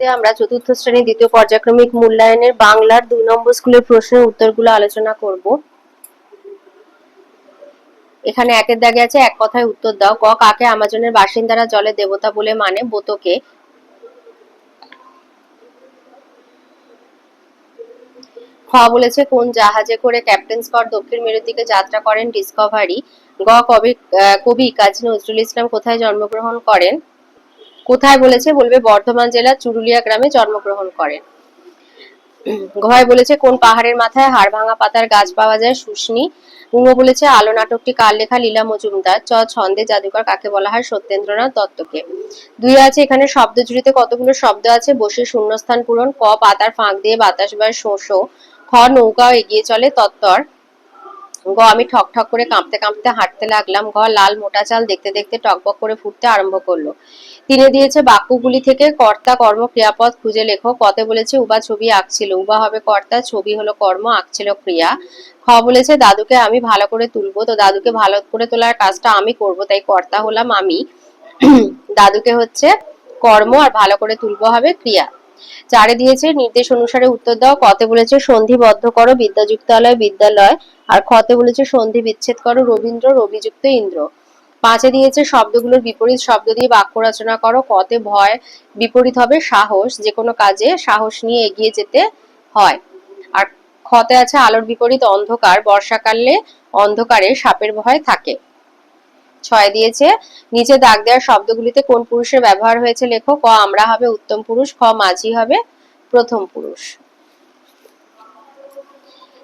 আমরা চতুর্থ শ্রেণির দ্বিতীয় পর্যায়ক্রমিক মূল্যায়নের বাংলার দুই নম্বর স্কুলের প্রশ্নের উত্তরগুলো আলোচনা করব। এখানে একের দাগে আছে, এক কথায় উত্তর দাও। ক, কাকে আমাজনের বাসিন্দারা জলের দেবতা বলে মানে? বোতকে। খ বলেছে, কোন জাহাজে করে ক্যাপ্টেন স্কট দক্ষিণ মেরুর দিকে যাত্রা করেন ডিসকভারি? গ, কবি কবি কাজী নজরুল ইসলাম কোথায় জন্মগ্রহণ করেন? কোথায় বলেছে? বলবে বর্ধমান জেলার চুরুলিয়া গ্রামে জন্মগ্রহণ করেন ঘয় বলেছে, কোন পাহাড়ের মাথায় হাড় ভাঙা পাতার গাছ পাওয়া যায়? শুষ্নি উঙ্গ বলেছে, আলো নাটকটি কার লেখা? লীলা মজুমদার। চ, ছন্দে জাদুকর কাকে বলা হয়? সত্যেন্দ্রনাথ দত্তকে। দুই আছে এখানে শব্দ জুড়িতে কতগুলো শব্দ আছে? বসে শূন্যস্থান পূরণ, ক, পাতার ফাঁক দিয়ে বাতাস বের শোষো খ, নৌকাও এগিয়ে চলে, তত্তর। গ, আমি ঠক ঠক করে কাঁপতে কাঁপতে হাঁটতে লাগলাম। ঘ, লাল মোটা চাল দেখতে দেখতে টকবক করে ফুটতে আরম্ভ করল। তিনি দিয়েছে বাক্যগুলি থেকে, কর্তা কর্ম ক্রিয়াপদ খুঁজে লেখো। কতে বলেছে, উবা ছবি আঁকছিল। উবা হবে কর্তা, ছবি হলো কর্ম, আঁকছিল ক্রিয়া। খ বলেছে, দাদুকে আমি ভালো করে তুলবো। তো দাদুকে ভালো করে তোলার কাজটা আমি করব। তাই কর্তা হলাম আমি। দাদুকে হচ্ছে কর্ম আর ভালো করে তুলবো হবে ক্রিয়া। চারে দিয়েছে, নির্দেশ অনুসারে উত্তর দাও। কতে বলেছে সন্ধিবদ্ধ করো, বিদ্যাযুক্তালয়, বিদ্যালয়। আর খতে বলেছে, সন্ধি বিচ্ছেদ করো, রবীন্দ্র, রবিযুক্ত, ইন্দ্র। পাঁচে দিয়েছে, শব্দগুলোর বিপরীত শব্দ দিয়ে বাক্য রচনা করো। কতে ভয় বিপরীত হবে, সাহস। যে কোনো কাজে সাহস নিয়ে এগিয়ে যেতে হয়। আর খতে আছে, আলোর বিপরীত অন্ধকার। বর্ষাকালে অন্ধকারে সাপের ভয় থাকে। ছয় দিয়েছে। নিচে দাগ দেওয়ার শব্দগুলিতে কোন পুরুষের ব্যবহার হয়েছে লেখো ক, আমরা হবে উত্তম পুরুষ, খ, মাঝি হবে প্রথম পুরুষ।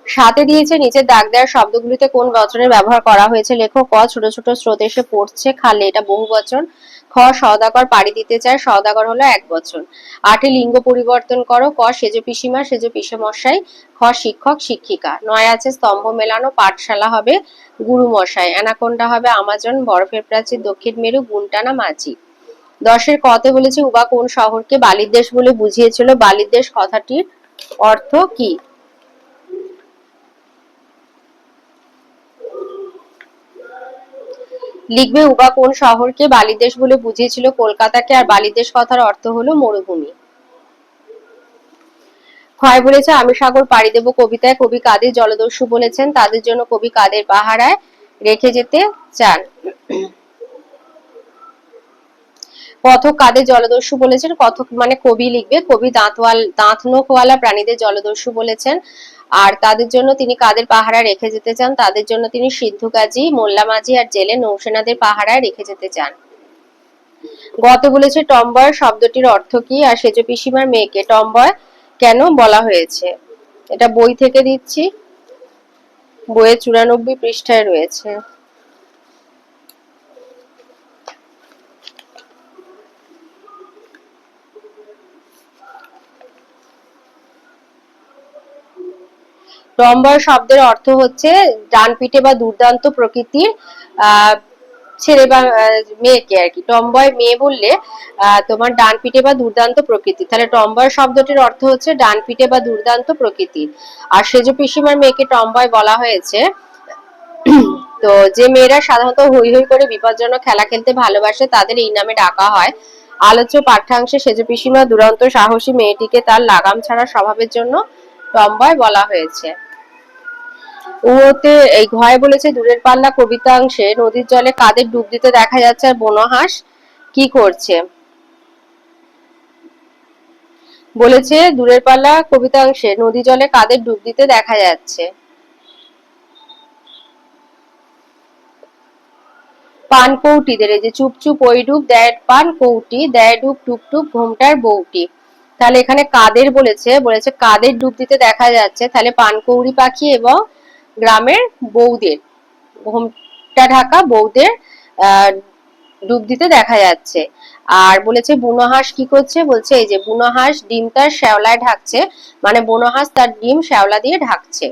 সাথে দিয়েছে, নিচে দাগ দেওয়ার শব্দগুলিতে কোন বচনের ব্যবহার করা হয়েছে লেখো ক, ছোট ছোট স্রোত এসে পড়ছে খালে, এটা বহু বচন খ সওদাগর পাড়ি দিতে চায়। সওদাগর হলো এক বচন আটে লিঙ্গ পরিবর্তন করো। ক, সেজ পিসিমা, সেজ পিসমশাই। খ, শিক্ষক, শিক্ষিকা। নয় আছে স্তম্ভ মেলানো, পাঠশালা হবে গুরু মশাই অ্যানাকোন্ডা হবে আমাজন, বরফের প্রাচীর, দক্ষিণ মেরু, গুনটানা, মাঝি। দশের কতে বলেছে উবা কোন শহরকে বালির দেশ বলে বুঝিয়েছিল। বালির দেশ কথাটির অর্থ কি? লিখবে উবা কোন শহরকে বালিদেশ বলে বুঝিয়েছিল কলকাতাকে, আর বালিদেশ কথার অর্থ হলো মরুভূমি। ক্ষয় বলেছে, আমি সাগর পাড়ি দেব কবিতায়, কবি কাদের জলদস্যু বলেছেন, তাদের জন্য কবি কাদের পাহারায় রেখে যেতে চান। কথক কাদের জলদস্যু বলেছেন? কথক মানে কবি লিখবে, কবি দাঁতওয়াল দাঁত নখওয়ালা প্রাণীদের জলদস্যু বলেছেন। আর তাদের জন্য তিনি কাদের পাহারা রেখে যেতে চান? তাদের জন্য তিনি সিদ্ধু কাজী মোল্লা মাঝি আর জেলে নৌসেনাদের পাহারায় রেখে যেতে চান। গত বলেছে টম্বয় শব্দটির অর্থ কি? আর সেজ পিসিমার মেয়েকে টম্বয় কেন বলা হয়েছে? এটা বই থেকে দিচ্ছি। বইয়ের চুরানব্বই পৃষ্ঠায় রয়েছে। টম্বয় শব্দের অর্থ হচ্ছে ডান পিঠে বা দুর্দান্ত প্রকৃতির ছেলে বা মেয়েকে আর কি। টম্বয় মেয়ে বললে তোমার ডান পিঠে বা দুর্দান্ত প্রকৃতি। তাহলে টম্বয় শব্দটির অর্থ হচ্ছে ডান পিঠে বা দুর্দান্ত প্রকৃতি। আর সেজ পিসিমার মেয়েকে টম্বয় বলা হয়েছে। তো যে মেয়েরা সাধারণত হই হই করে বিপজ্জনক খেলা খেলতে ভালোবাসে, তাদের এই নামে ডাকা হয়। আলোচ্য পাঠ্যাংশে সেজ পিসিমা দুরন্ত সাহসী মেয়েটিকে তার লাগাম ছাড়া স্বভাবের জন্য টম্বয় বলা হয়েছে। ওতে এই ঘয় বলেছে, দূরের পাল্লা কবিতাংশে নদীর জলে কাদের ডুব দিতে দেখা যাচ্ছে আর বনহাঁস কি করছে? বলেছে, দূরের পাল্লা কবিতাংশে নদী জলে কাদের ডুব দিতে দেখা যাচ্ছে? পান কৌটিদের, এই যে চুপ চুপ ওই ডুব দেয় পান কৌটি, দেয় ডুব টুপ টুপ ঘুমটার বউটি। তাহলে এখানে কাদের বলেছে বলেছে কাদের ডুব দিতে দেখা যাচ্ছে? তাহলে পানকৌড়ি পাখি এবং গ্রামের বৌদের ঘোমটা ঢাকা বৌদের ডুব দিতে দেখা যাচ্ছে। আর বলেছে, বুনো হাঁস কি করছে? বলছে, এই যে বুনো হাঁস ডিম তার শ্যাওলায় ঢাকছে। মানে বুনো হাঁস তার ডিম শ্যাওলা দিয়ে ঢাকছে।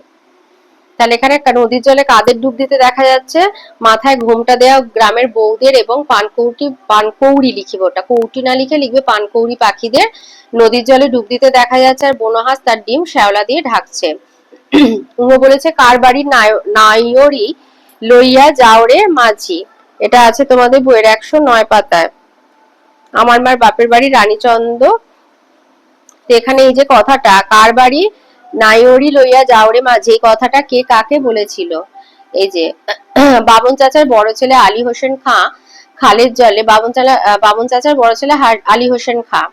তাহলে এখানে নদীর জলে কাদের ডুব দিতে দেখা যাচ্ছে? মাথায় ঘোমটা দেওয়া গ্রামের বৌদের এবং পানকৌটি, পানকৌড়ি লিখিব ওটা। কৌটি না লিখে লিখবে পানকৌড়ি পাখিদের। নদীর জলে ডুব দিতে দেখা যাচ্ছে আর বনহাঁস তার ডিম শ্যাওলা দিয়ে ঢাকছে। বলেছে, কার নায়- নাইয়রি লইয়া যাও রে মাঝি। এটা আছে তোমাদের বইয়ের একশো নয় পাতায়। আমার মার বাপের বাড়ি রানীচন্দ্র এখানে এই যে কথাটা, কার বাড়ি নাইওরি লইয়া যাওরে মাঝি, এই কথাটা কে কাকে বলেছিল? এই যে, বাবন চাচার বড় ছেলে আলী হোসেন খাঁ, খালের জলে, বাবন চালা, বাবন চাচার বড় ছেলে আলী হোসেন খাঁ।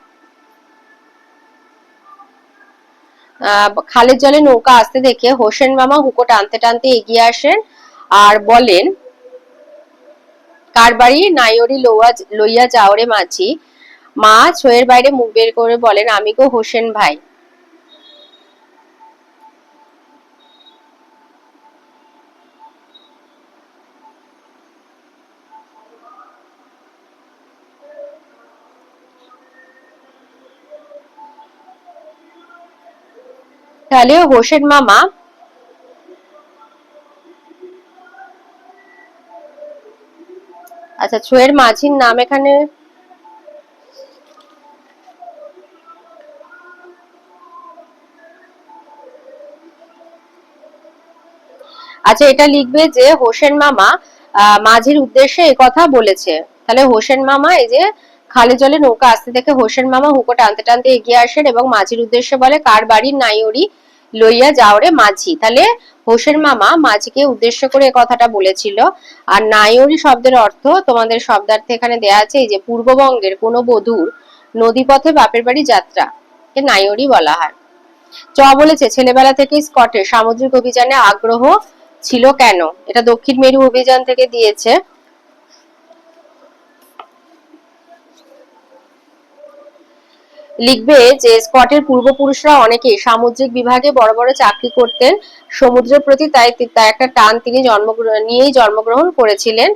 খালের জলে নৌকা আসতে দেখে হোসেন মামা হুকো টানতে টানতে এগিয়ে আসেন আর বলেন, কার বাড়ি? নাইওরি লইয়া লইয়া যাওরে মাঝি। মা ছয়ের বাইরে মুখ বের করে বলেন, আমি গো হোসেন ভাই। তাহলে হোসেন মামা আচ্ছা ছয়ের মাঝির নাম এখানে আচ্ছা এটা লিখবে যে হোসেন মামা মাঝির উদ্দেশ্যে এই কথা বলেছে। তাহলে হোসেন মামা এই যে খালে জলে নৌকা আসতে দেখে হোসেন মামা হুকো টানতে টানতে এগিয়ে আসেন এবং মাঝির উদ্দেশ্যে বলে, কার বাড়ির নাইওরি লইয়া যাওরে মাঝি। তাহলে হোসেন মামা মাঝিকে উদ্দেশ্য করে কথাটা বলেছিল। আর নাইওরি শব্দের অর্থ তোমাদের শব্দার্থে এখানে দেয়া আছে, এই যে পূর্ববঙ্গের কোনো বধূর নদীপথে বাপের বাড়ি যাত্রা। কে নাইওরি বলা হয়। চ বলেছে, ছেলেবেলা থেকে স্কটের সামুদ্রিক অভিযানে আগ্রহ ছিল কেন? এটা দক্ষিণ মেরু অভিযান থেকে দিয়েছে। লিখবে যে স্কটের পূর্বপুরুষরা অনেকেই সামুদ্রিক বিভাগে বড় বড় চাকরি করতেন, সমুদ্রের প্রতি তাই তাই একটা টান তিনি জন্মগ্রহণ নিয়েই জন্মগ্রহণ করেছিলেন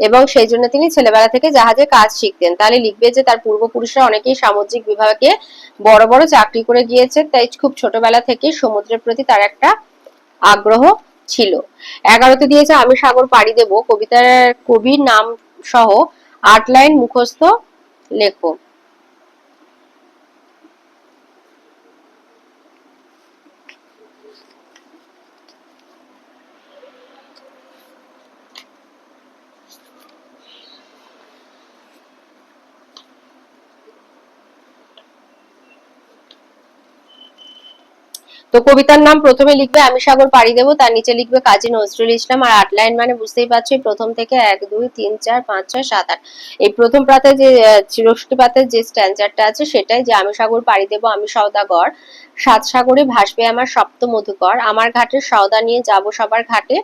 এবং সেই জন্য তিনি ছেলেবেলা থেকে জাহাজে কাজ শিখতেন। তাহলে লিখবে যে তার পূর্বপুরুষরা অনেকেই সামুদ্রিক বিভাগে বড় বড় চাকরি করে গিয়েছে, তাই খুব ছোটবেলা থেকে সমুদ্রের প্রতি তার একটা আগ্রহ ছিল। এগারোতে দিয়েছে, আমি সাগর পাড়ি দেব। কবিতার কবির নাম সহ আট লাইন মুখস্থ লেখো। তো কবিতার নাম প্রথমে লিখবে আমি সাগর পাড়ি দেবো, তার নিচে লিখবে কাজী নজরুল ইসলাম, আর আট লাইন মানে বুঝতেই পারছ প্রথম থেকে এক, দুই, তিন, চার, পাঁচ, ছয়, সাত, আট। এই প্রথম পাতে যে চিরষ্টি পাতের যে স্ট্যান্ডারটা আছে, সেটাই যে আমি সাগর পাড়ি দেবো, আমি সওদাগর সাত সাগরে ভাসবে আমার সপ্ত মধুকর, আমার ঘাটে সওদা নিয়ে যাব সবার ঘাটে।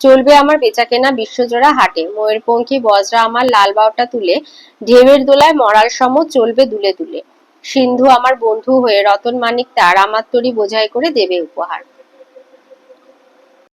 চলবে আমার বেচা কেনা বিশ্বজোড়া হাটে, ময়ূরপঙ্খী বজরা আমার লাল বাউটা তুলে, ঢেউয়ের দোলায় মরার সম চলবে দুলে দুলে। সিন্ধু আমার বন্ধু হয়ে রতন মানিক তার আমার তরি বোঝাই করে দেবে উপহার।